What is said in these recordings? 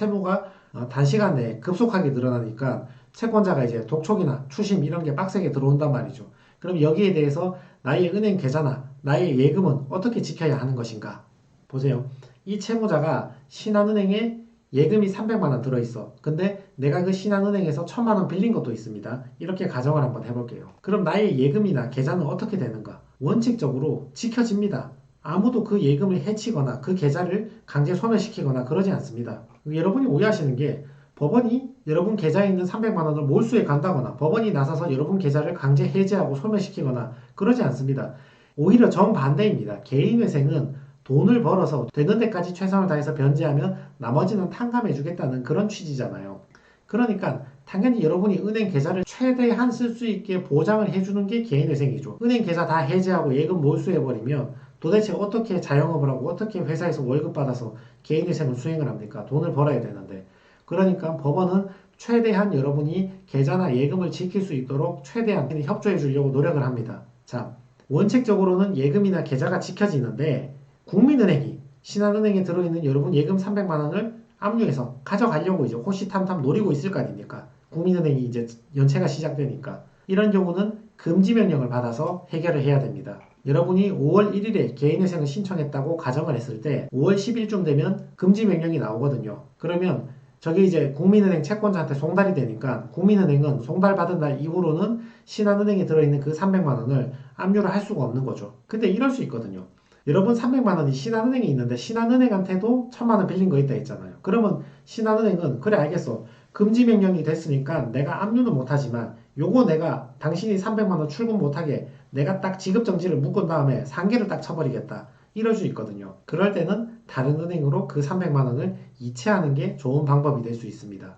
채무가 어, 단시간 내에 급속하게 늘어나니까 채권자가 이제 독촉이나 추심 이런 게 빡세게 들어온단 말이죠. 그럼 여기에 대해서 나의 은행 계좌나 나의 예금은 어떻게 지켜야 하는 것인가? 보세요. 이 채무자가 신한은행에 예금이 300만 원 들어있어. 근데 내가 그 신한은행에서 1000만 원 빌린 것도 있습니다. 이렇게 가정을 한번 해볼게요. 그럼 나의 예금이나 계좌는 어떻게 되는가? 원칙적으로 지켜집니다. 아무도 그 예금을 해치거나 그 계좌를 강제 소멸시키거나 그러지 않습니다. 여러분이 오해하시는 게 법원이 여러분 계좌에 있는 300만 원을 몰수해 간다거나 법원이 나서서 여러분 계좌를 강제 해제하고 소멸시키거나 그러지 않습니다. 오히려 정반대입니다. 개인회생은 돈을 벌어서 되는 데까지 최선을 다해서 변제하면 나머지는 탕감해 주겠다는 그런 취지잖아요. 그러니까 당연히 여러분이 은행 계좌를 최대한 쓸 수 있게 보장을 해주는 게 개인회생이죠. 은행 계좌 다 해제하고 예금 몰수해버리면 도대체 어떻게 자영업을 하고 어떻게 회사에서 월급 받아서 개인회생을 수행을 합니까? 돈을 벌어야 되는데. 그러니까 법원은 최대한 여러분이 계좌나 예금을 지킬 수 있도록 최대한 협조해 주려고 노력을 합니다. 자, 원칙적으로는 예금이나 계좌가 지켜지는데 국민은행이 신한은행에 들어있는 여러분 예금 300만 원을 압류해서 가져가려고 이제 호시탐탐 노리고 있을 거 아닙니까? 국민은행이 이제 연체가 시작되니까 이런 경우는 금지 명령을 받아서 해결을 해야 됩니다. 여러분이 5월 1일에 개인회생을 신청했다고 가정을 했을 때 5월 10일쯤 되면 금지 명령이 나오거든요. 그러면 저게 이제 국민은행 채권자한테 송달이 되니까 국민은행은 송달받은 날 이후로는 신한은행에 들어있는 그 300만 원을 압류를 할 수가 없는 거죠. 근데 이럴 수 있거든요. 여러분 300만 원이 신한은행에 있는데 신한은행한테도 1000만 원 빌린 거 있다 했잖아요. 그러면 신한은행은 그래 알겠어. 금지 명령이 됐으니까 내가 압류는 못하지만 요거 내가 당신이 300만 원 출금 못하게 내가 딱 지급 정지를 묶은 다음에 상계를 딱 쳐버리겠다. 이럴 수 있거든요. 그럴 때는 다른 은행으로 그 300만 원을 이체하는 게 좋은 방법이 될 수 있습니다.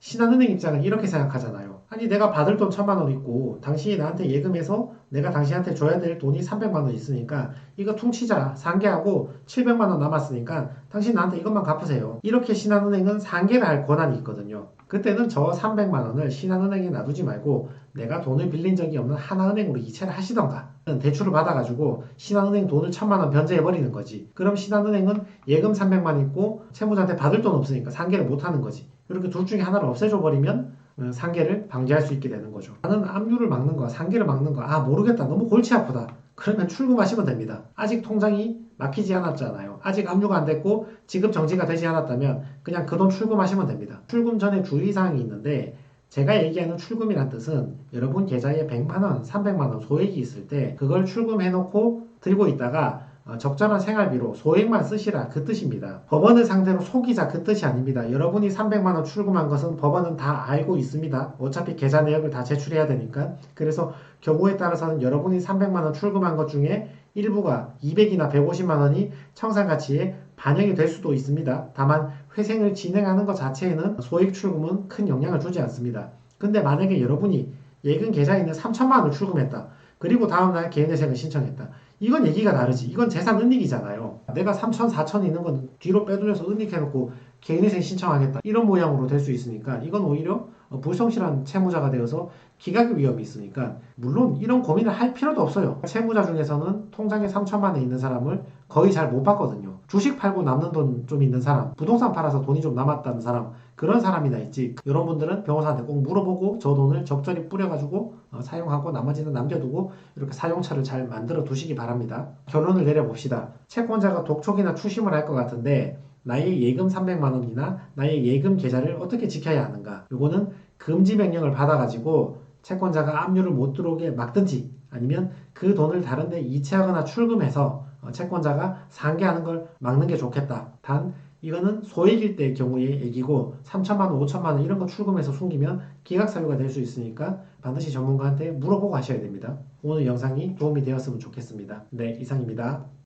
신한은행 입장은 이렇게 생각하잖아요. 아니 내가 받을 돈 1000만 원 있고 당신이 나한테 예금해서 내가 당신한테 줘야 될 돈이 300만 원 있으니까 이거 퉁치자 상계하고 700만 원 남았으니까 당신 나한테 이것만 갚으세요. 이렇게 신한은행은 상계를 할 권한이 있거든요. 그때는 저 300만 원을 신한은행에 놔두지 말고 내가 돈을 빌린 적이 없는 하나은행으로 이체를 하시던가 대출을 받아가지고 신한은행 돈을 1000만 원 변제해버리는 거지. 그럼 신한은행은 예금 300만 있고 채무자한테 받을 돈 없으니까 상계를 못하는 거지. 이렇게 둘 중에 하나를 없애줘 버리면 어, 상계를 방지할 수 있게 되는 거죠. 나는 압류를 막는 거, 상계를 막는 거, 아 모르겠다, 너무 골치 아프다. 그러면 출금하시면 됩니다. 아직 통장이 막히지 않았잖아요. 아직 압류가 안 됐고 지급 정지가 되지 않았다면 그냥 그 돈 출금하시면 됩니다. 출금 전에 주의사항이 있는데 제가 얘기하는 출금이란 뜻은 여러분 계좌에 100만원, 300만원 소액이 있을 때 그걸 출금해놓고 들고 있다가 어, 적절한 생활비로 소액만 쓰시라 그 뜻입니다. 법원을 상대로 속이자 그 뜻이 아닙니다. 여러분이 300만 원 출금한 것은 법원은 다 알고 있습니다. 어차피 계좌 내역을 다 제출해야 되니까. 그래서 경우에 따라서는 여러분이 300만 원 출금한 것 중에 일부가 200이나 150만 원이 청산 가치에 반영이 될 수도 있습니다. 다만 회생을 진행하는 것 자체에는 소액 출금은 큰 영향을 주지 않습니다. 근데 만약에 여러분이 예금 계좌에 있는 3천만 원을 출금했다. 그리고 다음날 개인회생을 신청했다. 이건 얘기가 다르지. 이건 재산 은닉이잖아요. 내가 3천, 4천 있는 건 뒤로 빼돌려서 은닉해놓고 개인회생 신청하겠다. 이런 모양으로 될 수 있으니까 이건 오히려 불성실한 채무자가 되어서 기각의 위험이 있으니까 물론 이런 고민을 할 필요도 없어요. 채무자 중에서는 통장에 3천만 원 있는 사람을 거의 잘 못 봤거든요. 주식 팔고 남는 돈 좀 있는 사람, 부동산 팔아서 돈이 좀 남았다는 사람, 그런 사람이나 있지. 여러분들은 변호사한테 꼭 물어보고 저 돈을 적절히 뿌려가지고 어, 사용하고 나머지는 남겨두고 이렇게 사용처를 잘 만들어 두시기 바랍니다. 결론을 내려봅시다. 채권자가 독촉이나 추심을 할 것 같은데 나의 예금 300만 원이나 나의 예금 계좌를 어떻게 지켜야 하는가? 요거는 금지 명령을 받아가지고 채권자가 압류를 못 들어오게 막든지 아니면 그 돈을 다른 데 이체하거나 출금해서 어, 채권자가 상계하는 걸 막는 게 좋겠다. 단 이거는 소액일 때의 경우의 얘기고 3천만 원, 5천만 원 이런 거 출금해서 숨기면 기각 사유가 될 수 있으니까 반드시 전문가한테 물어보고 하셔야 됩니다. 오늘 영상이 도움이 되었으면 좋겠습니다. 네, 이상입니다.